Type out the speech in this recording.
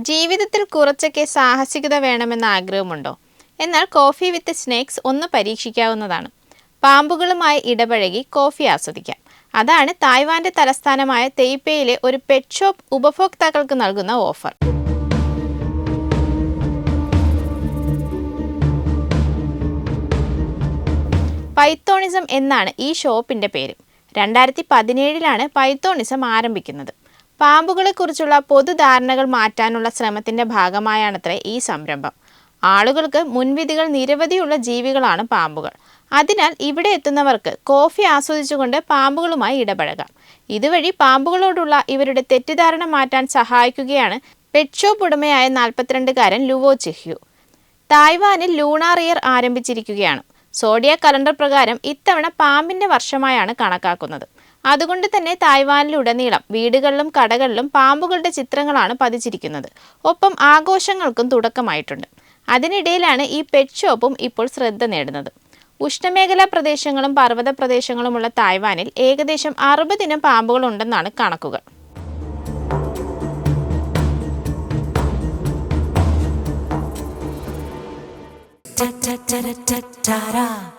ജീവിതത്തിൽ കുറച്ചൊക്കെ സാഹസികത വേണമെന്ന ആഗ്രഹമുണ്ടോ? എന്നാൽ കോഫി വിത്ത് സ്നേക്സ് ഒന്ന് പരീക്ഷിക്കാവുന്നതാണ്. പാമ്പുകളുമായി ഇടപഴകി കോഫി ആസ്വദിക്കാം. അതാണ് തായ്വാന്റെ തലസ്ഥാനമായ തെയ്പേയിലെ ഒരു പെറ്റ് ഷോപ്പ് ഉപഭോക്താക്കൾക്ക് നൽകുന്ന ഓഫർ. പൈത്തോണിസം എന്നാണ് ഈ ഷോപ്പിന്റെ പേര്. രണ്ടായിരത്തി പതിനേഴിലാണ് പൈത്തോണിസം ആരംഭിക്കുന്നത്. പാമ്പുകളെക്കുറിച്ചുള്ള പൊതുധാരണകൾ മാറ്റാനുള്ള ശ്രമത്തിന്റെ ഭാഗമായാണത്രേ ഈ സംരംഭം. ആളുകൾക്ക് മുൻവിധികൾ നിരവധിയുള്ള ജീവികളാണ് പാമ്പുകൾ. അതിനാൽ ഇവിടെ എത്തുന്നവർക്ക് കോഫി ആസ്വദിച്ചുകൊണ്ട് പാമ്പുകളുമായി ഇടപഴകാം. ഇതുവഴി പാമ്പുകളോടുള്ള ഇവരുടെ തെറ്റിദ്ധാരണ മാറ്റാൻ സഹായിക്കുകയാണ് പെറ്റ് ഷോപ്പ് ഉടമയായ നാൽപ്പത്തിരണ്ടുകാരൻ ലുവോ ചിഹ്യു. തായ്വാനിൽ ലൂണാറിയർ ആരംഭിച്ചിരിക്കുകയാണ്. സോഡിയ കലണ്ടർ പ്രകാരം ഇത്തവണ പാമ്പിന്റെ വർഷമായാണ് കണക്കാക്കുന്നത്. അതുകൊണ്ട് തന്നെ തായ്വാനിലുടനീളം വീടുകളിലും കടകളിലും പാമ്പുകളുടെ ചിത്രങ്ങളാണ് പതിച്ചിരിക്കുന്നത്. ഒപ്പം ആഘോഷങ്ങൾക്കും തുടക്കമായിട്ടുണ്ട്. അതിനിടയിലാണ് ഈ പെറ്റ് ഷോപ്പും ഇപ്പോൾ ശ്രദ്ധ നേടുന്നത്. ഉഷ്ണമേഖലാ പ്രദേശങ്ങളും പർവത പ്രദേശങ്ങളുമുള്ള തായ്വാനിൽ ഏകദേശം അറുപതിനം പാമ്പുകൾ ഉണ്ടെന്നാണ് കണക്കുകൾ.